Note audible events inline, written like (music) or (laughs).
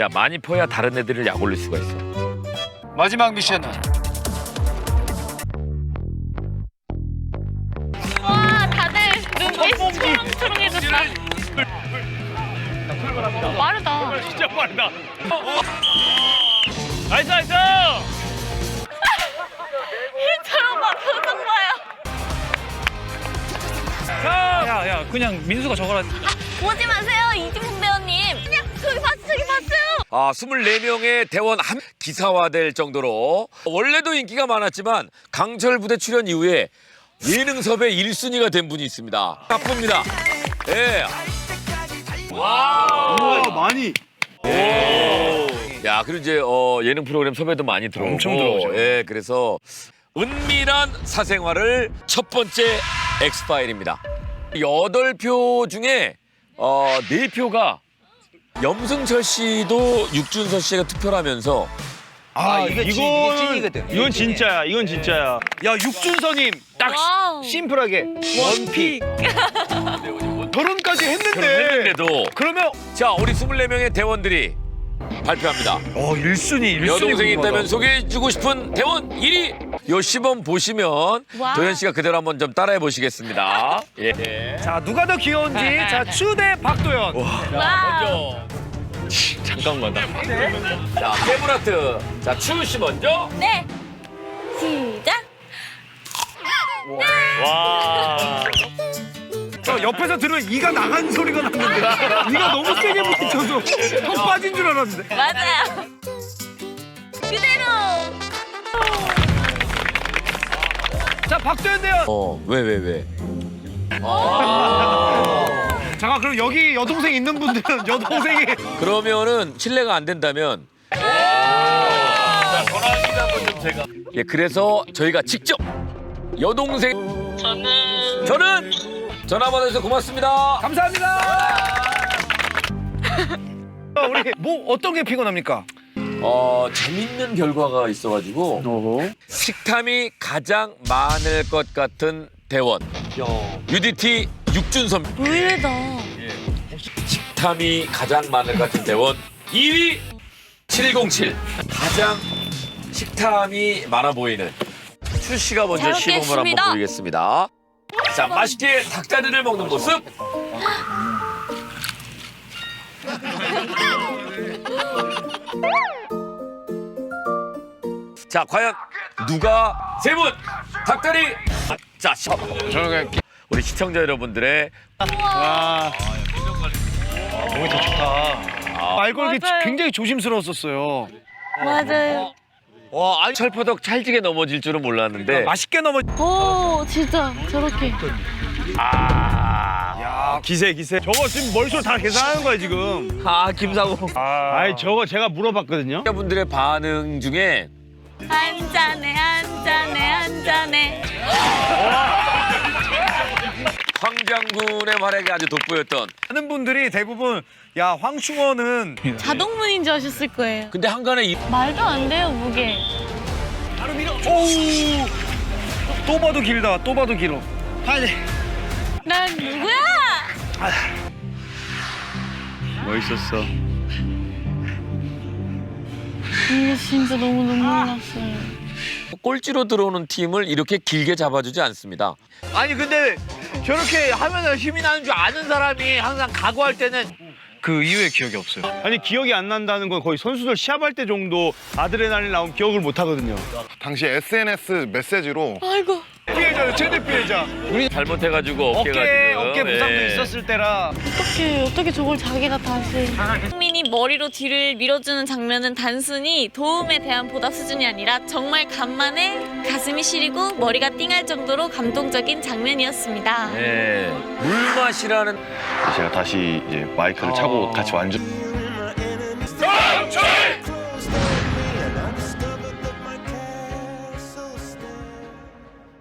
야 많이 퍼야 다른 애들을 약 올릴 수가 있어. 마지막 미션은 와 다들 눈빛이 초롱초롱해졌다. 빠르다. 진짜 빠르다. (laughs) 나이스 나이스. (laughs) 저런 봐 표정 봐요. 야야 그냥 민수가 저거라 오지 마세요 이진국 배 아 24명의 대원 한 기사화될 정도로 원래도 인기가 많았지만 강철 부대 출연 이후에 예능 섭외 1순위가 된 분이 있습니다. 바쁩니다. 예. 우와 많이 야, 그리고 이제 어, 예능 프로그램 섭외도 많이 들어오고 엄청 들어오죠. 예, 그래서 은밀한 사생활을 첫 번째 엑스파일입니다. 여덟 표 중에 어, 네 표가 염승철 씨도 육준서 씨가 투표를 하면서 아, 이게 찐- 이게 찐이거든. 이건 진짜야 이건 진짜야. 야 육준서님 딱 와우. 심플하게 원픽. (laughs) 결혼까지 했는데. 했는데도. 그러면 자, 우리 24명의 대원들이 발표합니다. 어 1순위 1순위 여동생이 있다면 소개해주고 싶은 대원 1위. 요 시범 보시면 와. 도현 씨가 그대로 한번 좀 따라해 보시겠습니다. 예. 자 누가 더 귀여운지 자 추대 박도현 와우. 잠깐만 나. 자, 세브라트. 자, 추우 씨 먼저. 네. 시작. 와. 저 옆에서 들으면 이가 나간 소리가 났는데 이가 너무 세게 부딪혀서 턱 빠진 줄 알았는데 맞아요. 그대로. 자 박도현 대현 어, 왜, 왜, 왜? 잠깐 그럼 여기 여동생 있는 분들은 여동생이 그러면은 신뢰가 안 된다면. 자, 전화기 한번 좀 제가. 예, 그래서 저희가 직접 여동생. 저는. 저는 전화 받아주셔서 고맙습니다. 감사합니다 (laughs) 어, 우리 뭐 어떤 게 피곤합니까? 어, 재밌는 결과가 있어가지고. 식탐이 가장 많을 것 같은 대원. UDT 육준선. 의외다. 식탐이 가장 많을 것 같은 대원 2위 707 가장 식탐이 많아 보이는 출 씨가 먼저 잘 시범을 한번. 보이겠습니다. 자 맛있게 닭다리를 먹는 모습. 자 과연 누가 세 분 닭다리 자 시- 우리 시청자 여러분들의 말걸기 맞아요. 굉장히 조심스러웠었어요 맞아요. 와, 아니, 철퍼덕 찰지게 넘어질 줄은 몰랐는데. 맛있게 넘어 오 진짜 저렇게. 야 기세 기세 저거 지금 머릿속으로 다 계산하는 거야 지금 아, 김상우. 아이 저거 제가 물어봤거든요 분들의 반응 중에 한 잔에 한 잔에 한 잔에. 황장군의 활약이 아주 돋보였던. 많은 분들이 대부분 야 황충원은 자동문인 줄 아셨을 거예요. 근데 한간에 이 말도 안 돼요 무게. 오우 또 봐도 길다 또 봐도 길어 난 누구야? 멋있었어 이게 진짜 너무 눈물 났어요. 꼴찌로 들어오는 팀을 이렇게 길게 잡아주지 않습니다. 아니 근데 저렇게 하면은 힘이 나는 줄 아는 사람이 항상 각오할 때는 그 이후에 기억이 없어요 아니 기억이 안 난다는 건 거의 선수들 시합할 때 정도 아드레날린 나오면 기억을 못 하거든요 당시 SNS 메시지로 아이고. 피해자요 최대 피해자 잘못해가지고 어깨가 어깨 지금. 어깨 부상도 예. 있었을 때라 어떻게 어떻게 저걸 자기가 다시. 국민이 머리로 뒤를 밀어주는 장면은 단순히 도움에 대한 보답 수준이 아니라 정말 간만에 가슴이 시리고 머리가 띵할 정도로 감동적인 장면이었습니다. 예. 물맛이라는 제가 다시 이제 마이크를 차고 같이 완전